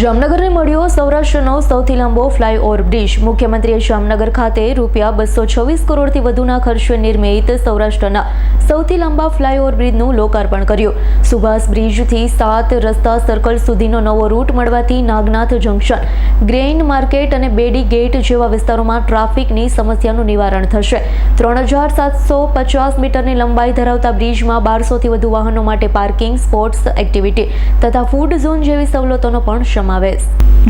જામનગરને મળ્યો સૌરાષ્ટ્રનો સૌથી લાંબો ફ્લાયઓવર બ્રિજ. મુખ્યમંત્રીએ જામનગર ખાતે રૂપિયા બસો છવ્વીસ કરોડથી વધુના ખર્ચે નિર્મિત સૌરાષ્ટ્રના સૌથી લાંબા ફ્લાયઓવર બ્રિજનું લોકાર્પણ કર્યું. સુભાષ બ્રિજથી સાત રસ્તા સર્કલ સુધીનો નવો રૂટ મળવાથી નાગનાથ જંકશન, ગ્રેઇન માર્કેટ અને બેડી ગેટ જેવા વિસ્તારોમાં ટ્રાફિકની સમસ્યાનું નિવારણ થશે. ત્રણ હજાર સાતસો પચાસ મીટરની લંબાઈ ધરાવતા બ્રિજમાં બારસોથી વધુ વાહનો માટે પાર્કિંગ, સ્પોર્ટ્સ એક્ટિવિટી તથા ફૂડ ઝોન જેવી સવલતોનો પણ સમાવેશ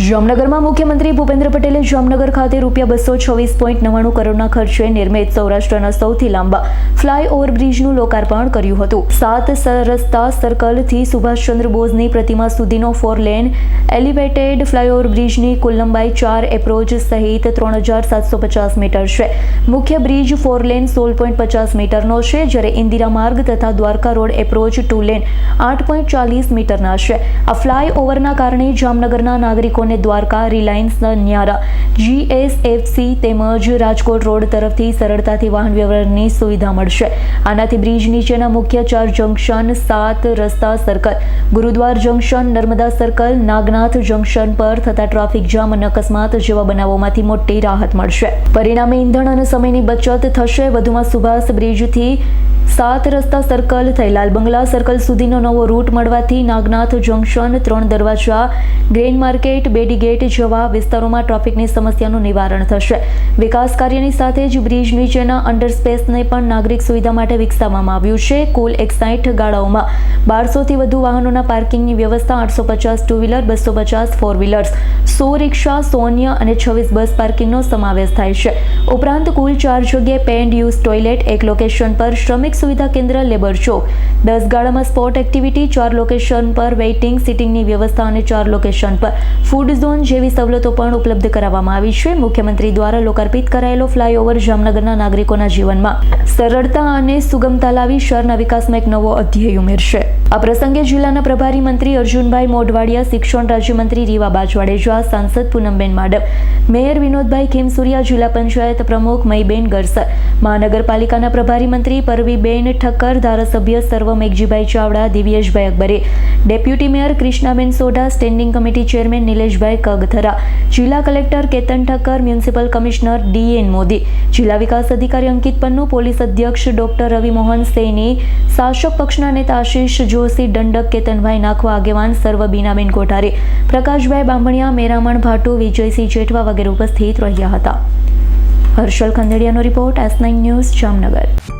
જામનગરમાં મુખ્યમંત્રી ભૂપેન્દ્ર પટેલે જામનગર ખાતે રૂપિયા બસો છવ્વીસ પોઈન્ટ નવ્વાણું કરોડના ખર્ચે નિર્મિત સૌરાષ્ટ્રના સૌથી લાંબા ફ્લાયઓવર બ્રિજનું લોકાર્પણ કર્યું હતું. સાત રસ્તા સર્કલથી સુભાષચંદ્ર બોઝની પ્રતિમા સુધીનો ફોર લેન, એલિવેટેડ ફ્લાયઓવર બ્રિજની કુલ લંબાઈ ચાર એપ્રોચ સહિત ત્રણ હજાર સાતસો પચાસ મીટર છે. મુખ્ય બ્રિજ ફોર લેન સોળ પોઈન્ટ પચાસ મીટરનો છે, જ્યારે ઇન્દિરા માર્ગ તથા Dwarka road approach two lane આઠ પોઈન્ટ ચાલીસ મીટરના છે. આ ફ્લાયઓવરના કારણે જામનગરના નાગરિકોને દ્વારકા રિલાયન્સ ન્યારા જીએસએફસી તેમજ રાજકોટ રોડ તરફથી સરળતાથી વાહન વ્યવહારની સુવિધા મળશે. આનાથી બ્રિજ નીચેના મુખ્ય ચાર જંકશન સાત રસ્તા circle, Gurudwara junction, Narmada circle, Nagnath junction પર થતા ટ્રાફિક જામ અને અકસ્માત જેવા બનાવોમાંથી મોટી રાહત મળશે. પરિણામે ઈંધણ અને સમયની બચત થશે. વધુમાં સુભાષ બ્રિજથી સાત રસ્તા સર્કલ થઈ લાલ બંગલા સર્કલ સુધીનો નવો રૂટ મળવાથી નાગનાથ જંકશન ત્રણ દરવાજા, ગ્રેન માર્કેટ, બેડી ગેટ જેવા વિસ્તારોમાં ટ્રાફિકની સમસ્યાનું નિવારણ થશે. વિકાસ કાર્યની સાથે જ બ્રિજ નીચેના અંડરસ્પેસને પણ નાગરિક સુવિધા માટે વિકસાવવામાં આવ્યું છે. કુલ એકસાઠ ગાળાઓમાં બારસોથી વધુ વાહનોના પાર્કિંગની વ્યવસ્થા, આઠસો પચાસ ટુ વ્હીલર બસો પચાસ ફોર વ્હીલર્સ સો રિક્ષા સોન્ય અને છવ્વીસ બસ પાર્કિંગનો સમાવેશ થાય છે. ઉપરાંત કુલ ચાર જગ્યાએ પેન્ડ યુઝ ટોયલેટ, એક લોકેશન પર શ્રમિક સુવિધા કેન્દ્ર લેબર ચોક દસ ગાળામાં સ્પોર્ટ એક્ટિવિટી, ચાર લોકેશન પર વેઇટિંગ, સિટિંગની વ્યવસ્થા અને ચાર લોકેશન પર ફૂડ ઝોન જેવી સવલતો પણ ઉપલબ્ધ કરાવવામાં આવી છે. મુખ્યમંત્રી દ્વારા લોકાર્પિત કરાયેલો ફ્લાયઓવર જામનગરના નાગરિકોના જીવનમાં સરળતા અને સુગમતા લાવી શહેરના વિકાસમાં એક નવો અધ્યાય ઉમેરશે. આ પ્રસંગે જિલ્લાના પ્રભારી મંત્રી અર્જુનભાઈ મોઢવાડિયા, શિક્ષણ રાજ્યમંત્રી રીવા બાજવાડેજા, સાંસદ પૂનમબેન માડમ, મેયર વિનોદભાઈ ખેમસુરિયા, જિલ્લા પંચાયત પ્રમુખ મહીબેન ગરસર, મહાનગરપાલિકાના પ્રભારી મંત્રી પરવીબેન ઠક્કર ધારાસભ્ય સર્વ મેઘજીભાઈ ચાવડા, દિવ્યેશભાઈ અકબરે. Deputy mayor Krishnaben Sodha, standing committee chairman Nileshbhai Kagathara. જિલ્લા collector Ketan Thakkar, municipal commissioner D N Modi. જિલ્લા વિકાસ અધિકારી અંકિત પન્નુ, પોલીસ અધ્યક્ષ ડોક્ટર રવિ મોહન સૈની. શાસક પક્ષના નેતા આશીષ જોશી, દંડક કેતનભાઈ નાખવા આગેવાન સર્વ બીનાબેન કોઠારી. પ્રકાશભાઈ બાંભણિયા મેરામણ ભાટુ, વિજયસિંહ જેઠવા વગેરે ઉપસ્થિત રહ્યા હતા. Harshal ખંદેડિયાનો report S nine news Jamnagar.